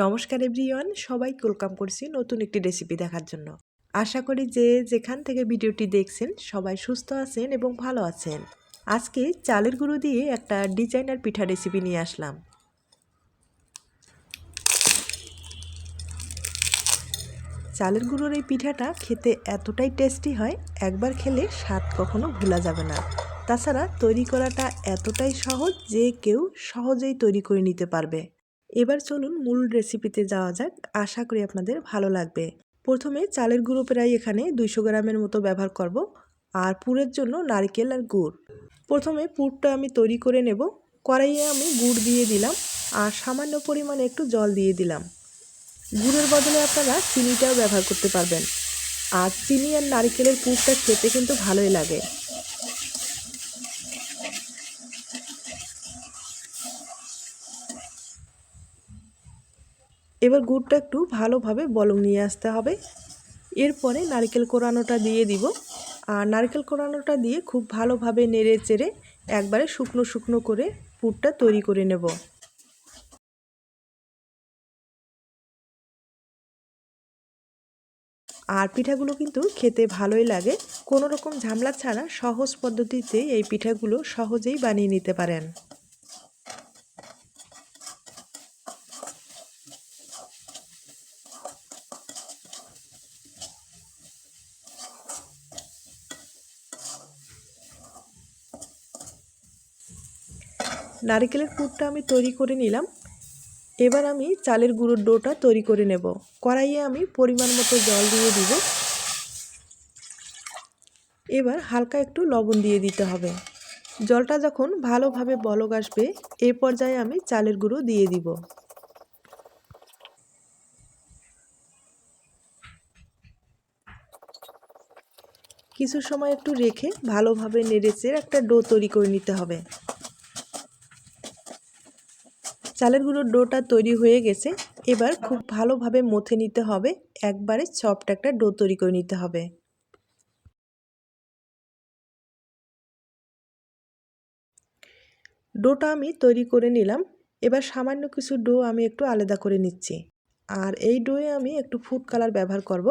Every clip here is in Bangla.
নমস্কার এভরিওয়ান, সবাই ওয়েলকাম করছি নতুন একটি রেসিপি দেখার জন্য। আশা করি যে যেখান থেকে ভিডিওটি দেখছেন, সবাই সুস্থ আছেন এবং ভালো আছেন। আজকে চালের গুঁড়ো দিয়ে একটা ডিজাইনার পিঠা রেসিপি নিয়ে আসলাম। চালের গুঁড়োর এই পিঠাটা খেতে এতটাই টেস্টি হয়, একবার খেলে স্বাদ কখনো ভোলা যাবে না। তাছাড়া তৈরি করাটা এতটাই সহজ যে কেউ সহজেই তৈরি করে নিতে পারবে। এবার চলুন মূল রেসিপিতে যাওয়া যাক। আশা করি আপনাদের ভালো লাগবে। প্রথমে চালের গুঁড়ো প্রায় এখানে দুইশো গ্রামের মতো ব্যবহার করব। আর পুরের জন্য নারকেল আর গুড়। প্রথমে পুরটা আমি তৈরি করে নেব। কড়াইয়ে আমি গুড় দিয়ে দিলাম আর সামান্য পরিমাণে একটু জল দিয়ে দিলাম। গুড়ের বদলে আপনারা চিনিটাও ব্যবহার করতে পারবেন। আর চিনি আর নারকেলের পুরটা খেতে কিন্তু ভালোই লাগে। এবার গুড়টা একটু ভালোভাবে বলং নিয়ে আসতে হবে। এরপরে নারকেল কোরানোটা দিয়ে দিব। আর নারকেল কোরানোটা দিয়ে খুব ভালোভাবে নেড়ে চেড়ে একবারে শুকনো শুকনো করে পুরটা তৈরি করে নেব। আর পিঠাগুলো কিন্তু খেতে ভালোই লাগে। কোনো রকম ঝামলা ছাড়া সহজ পদ্ধতিতে এই পিঠাগুলো সহজেই বানিয়ে নিতে পারেন। নারিকেলের পুরটা আমি তৈরি করে নিলাম। এবার আমি চালের গুঁড়োর ডোটা তৈরি করে নেব। কড়াইয়ে আমি পরিমাণ মতো জল দিয়ে দিব। এবার হালকা একটু লবণ দিয়ে দিতে হবে। জলটা যখন ভালোভাবে বলক আসবে, এ পর্যায়ে আমি চালের গুঁড়ো দিয়ে দিব। কিছু সময় একটু রেখে ভালোভাবে নেড়েচে একটা ডো তৈরি করে নিতে হবে। চালের গুঁড়োর ডোটা তৈরি হয়ে গেছে। এবার খুব ভালোভাবে মথে নিতে হবে। একবারে সফট একটা ডো তৈরি করে নিতে হবে। ডোটা আমি তৈরি করে নিলাম। এবার সামান্য কিছু ডো আমি একটু আলাদা করে নিচ্ছি। আর এই ডোয়ে আমি একটু ফুড কালার ব্যবহার করব।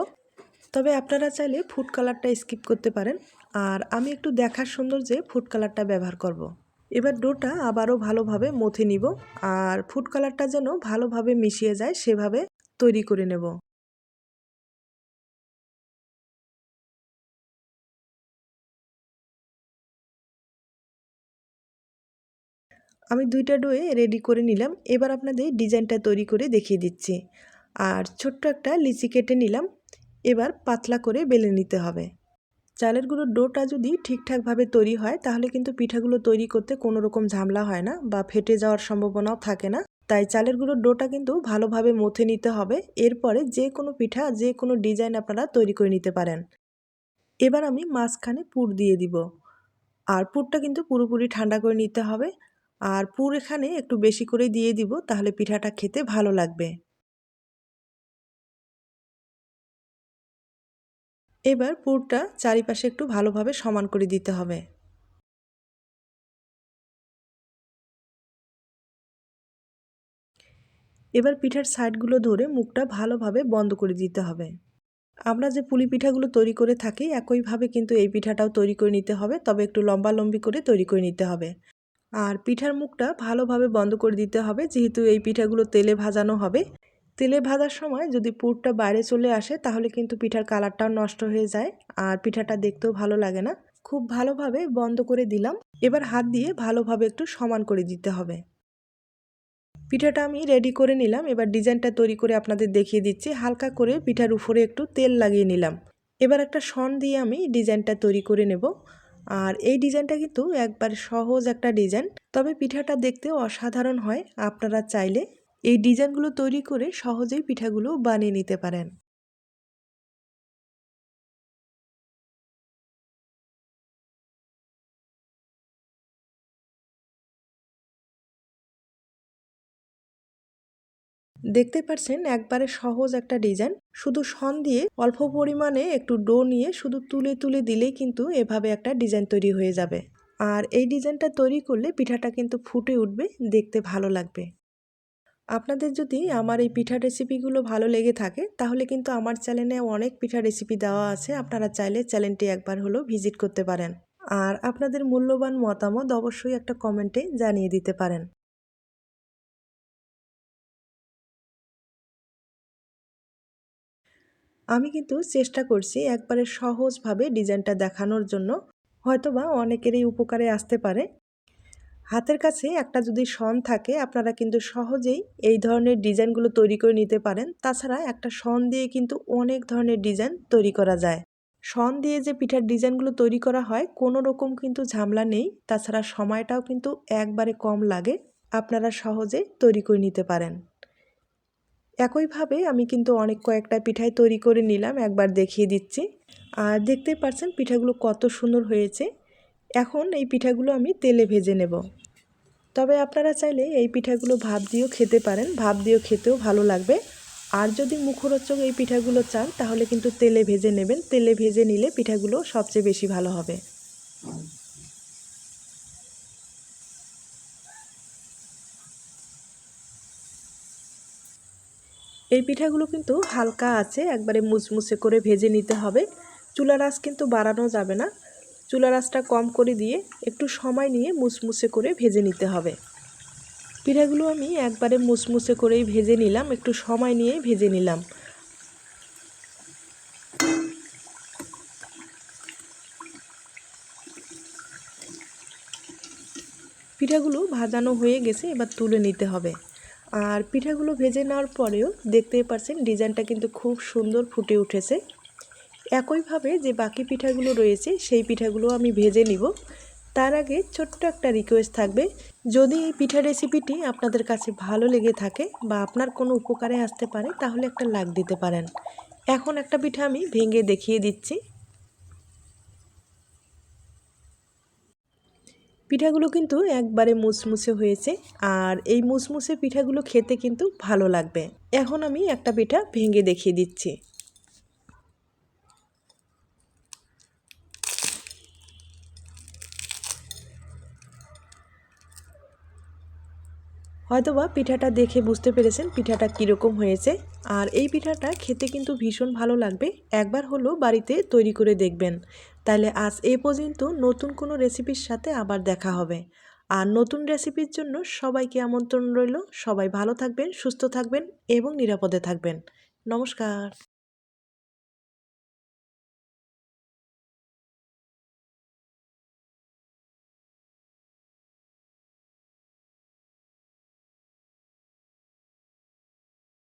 তবে আপনারা চাইলে ফুড কালারটা স্কিপ করতে পারেন। আর আমি একটু দেখার সুন্দর যে ফুড কালারটা ব্যবহার করব। এবার ডোটা আবারও ভালোভাবে মথে নিব আর ফুড কালারটা যেন ভালোভাবে মিশিয়ে যায়, সেভাবে তৈরি করে নেব। আমি দুইটা ডোয়ে রেডি করে নিলাম। এবার আপনাদের ডিজাইনটা তৈরি করে দেখিয়ে দিচ্ছি। আর ছোট্ট একটা লিচি কেটে নিলাম। এবার পাতলা করে বেলে নিতে হবে। চালের গুঁড়োর ডোটা যদি ঠিকঠাকভাবে তৈরি হয়, তাহলে কিন্তু পিঠাগুলো তৈরি করতে কোনো রকম ঝামেলা হয় না বা ফেটে যাওয়ার সম্ভাবনাও থাকে না। তাই চালের গুঁড়োর ডোটা কিন্তু ভালোভাবে মথে নিতে হবে। এরপরে যে কোনো পিঠা, যে কোনো ডিজাইন আপনারা তৈরি করে নিতে পারেন। এবার আমি মাঝখানে পুর দিয়ে দিব। আর পুরটা কিন্তু পুরোপুরি ঠান্ডা করে নিতে হবে। আর পুর এখানে একটু বেশি করে দিয়ে দিব, তাহলে পিঠাটা খেতে ভালো লাগবে। এবার পুরটা চারিপাশে একটু ভালোভাবে সমান করে দিতে হবে। এবার পিঠার সাইডগুলো ধরে মুখটা ভালোভাবে বন্ধ করে দিতে হবে। আমরা যে পুলি পিঠাগুলো তৈরি করে থাকি, একইভাবে কিন্তু এই পিঠাটাও তৈরি করে নিতে হবে, তবে একটু লম্বা লম্বি করে তৈরি করে নিতে হবে। আর পিঠার মুখটা ভালোভাবে বন্ধ করে দিতে হবে, যেহেতু এই পিঠাগুলো তেলে ভাজানো হবে তেলে ভাজার সময় যদি পুরটা বাইরে চলে আসে, তাহলে কিন্তু পিঠার কালারটাও নষ্ট হয়ে যায় আর পিঠাটা দেখতেও ভালো লাগে না। খুব ভালোভাবে বন্ধ করে দিলাম। এবার হাত দিয়ে ভালোভাবে একটু সমান করে দিতে হবে। পিঠাটা আমি রেডি করে নিলাম। এবার ডিজাইনটা তৈরি করে আপনাদের দেখিয়ে দিচ্ছি। হালকা করে পিঠার উপরে একটু তেল লাগিয়ে নিলাম। এবার একটা শন দিয়ে আমি ডিজাইনটা তৈরি করে নেব। আর এই ডিজাইনটা কিন্তু একবার সহজ একটা ডিজাইন। তবে পিঠাটা দেখতে অসাধারণ হয়। আপনারা চাইলে এই ডিজাইনগুলো তৈরি করে সহজেই পিঠাগুলো বানিয়ে নিতে পারেন। দেখতে পাচ্ছেন একবারে সহজ একটা ডিজাইন। শুধু সন দিয়ে অল্প পরিমাণে একটু ডো নিয়ে শুধু তুলে তুলে দিলেই কিন্তু এভাবে একটা ডিজাইন তৈরি হয়ে যাবে। আর এই ডিজাইনটা তৈরি করলে পিঠাটা কিন্তু ফুটে উঠবে, দেখতে ভালো লাগবে। আপনাদের যদি আমার এই পিঠা রেসিপিগুলো ভালো লেগে থাকে, তাহলে কিন্তু আমার চ্যানেলে অনেক পিঠা রেসিপি দেওয়া আছে। আপনারা চাইলে চ্যানেলটি একবার হলো ভিজিট করতে পারেন। আর আপনাদের মূল্যবান মতামত অবশ্যই একটা কমেন্টে জানিয়ে দিতে পারেন। আমি কিন্তু চেষ্টা করছি একবারে সহজভাবে ডিজাইনটা দেখানোর জন্য। হয়তোবা অনেকেরই উপকারে আসতে পারে। হাতের কাছে একটা যদি শন থাকে, আপনারা কিন্তু সহজেই এই ধরনের ডিজাইনগুলো তৈরি করে নিতে পারেন। তাছাড়া একটা শন দিয়ে কিন্তু অনেক ধরনের ডিজাইন তৈরি করা যায়। শন দিয়ে যে পিঠার ডিজাইনগুলো তৈরি করা হয়, কোনো রকম কিন্তু ঝামেলা নেই। তাছাড়া সময়টাও কিন্তু একবারে কম লাগে। আপনারা সহজে তৈরি করে নিতে পারেন। একইভাবে আমি কিন্তু অনেক কয়েকটা পিঠাই তৈরি করে নিলাম, একবার দেখিয়ে দিচ্ছি। আর দেখতেই পাচ্ছেন পিঠাগুলো কত সুন্দর হয়েছে। এখন এই পিঠাগুলো আমি তেলে ভেজে নেব। তবে আপনারা চাইলে এই পিঠাগুলো ভাপ দিয়েও খেতে পারেন ভাপ দিয়েও খেতেও ভালো লাগবে। আর যদি মুখরোচক এই পিঠাগুলো চান, তাহলে কিন্তু তেলে ভেজে নেবেন। তেলে ভেজে নিলে পিঠাগুলো সবচেয়ে বেশি ভালো হবে। এই পিঠাগুলো কিন্তু হালকা আছে, একবারে মুচমুচে করে ভেজে নিতে হবে। চুলার আঁচ কিন্তু বাড়ানো যাবে না। চুলার আঁচটা কম করে দিয়ে একটু সময় নিয়ে মুচমুচে করে ভেজে নিতে হবে। পিঠাগুলো আমি একবারে মুচমুচে করেই ভেজে নিলাম, একটু সময় নিয়ে ভেজে নিলাম। পিঠাগুলো ভাজানো হয়ে গেছে, এবার তুলে নিতে হবে। আর পিঠাগুলো ভেজে নেওয়ার পরেও দেখতেই পারছেন, ডিজাইনটা কিন্তু খুব সুন্দর ফুটে উঠেছে। একইভাবে যে বাকি পিঠাগুলো রয়েছে, সেই পিঠাগুলো আমি ভেজে নিব। তার আগে ছোট্ট একটা রিকোয়েস্ট থাকবে। যদি এই পিঠা রেসিপিটি আপনাদের কাছে ভালো লেগে থাকে বা আপনার কোনো উপকারে আসতে পারে, তাহলে একটা লাগ দিতে পারেন। এখন একটা পিঠা আমি ভেঙে দেখিয়ে দিচ্ছি। পিঠাগুলো কিন্তু একবারে মুসমুসে হয়েছে আর এই মুসমুসে পিঠাগুলো খেতে কিন্তু ভালো লাগবে। এখন আমি একটা পিঠা ভেঙে দেখিয়ে দিচ্ছি। হয়তোবা পিঠাটা দেখে বুঝতে পেরেছেন পিঠাটা কীরকম হয়েছে। আর এই পিঠাটা খেতে কিন্তু ভীষণ ভালো লাগবে। একবার হলো বাড়িতে তৈরি করে দেখবেন। তাহলে আজ এ পর্যন্ত নতুন কোনো রেসিপির সাথে আবার দেখা হবে। আর নতুন রেসিপির জন্য সবাইকে আমন্ত্রণ রইল। সবাই ভালো থাকবেন, সুস্থ থাকবেন এবং নিরাপদে থাকবেন। নমস্কার।